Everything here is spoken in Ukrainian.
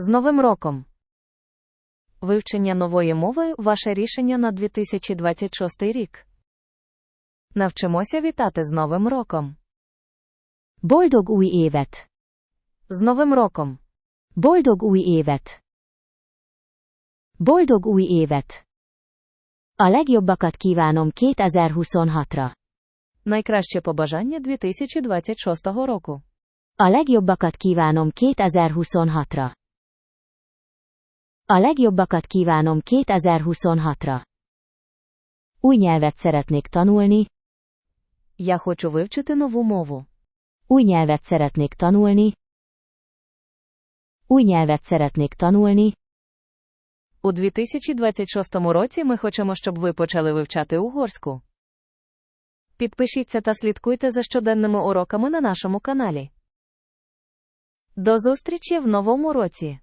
З Новим роком! Вивчення нової мови ваше рішення на 2026 рік. Навчимося вітати з Новим роком. Boldog új évet! З Новим роком! Boldog új évet! Boldog új évet! A legjobbakat kívánom 2026-ra. Найкраще побажання 2026 року. A legjobbakat kívánom 2026-ra. A legjobbakat kívánom 2026-ra. Új nyelvet szeretnék tanulni, Я хочу вивчити нову мову. új nyelvet szeretnék tanulni. Új nyelvet szeretnék tanulni. У 2026 році ми хочемо, щоб ви почали вивчати угорську. Підпишіться та слідкуйте за щоденними уроками на нашому каналі. До зустрічі в новому році!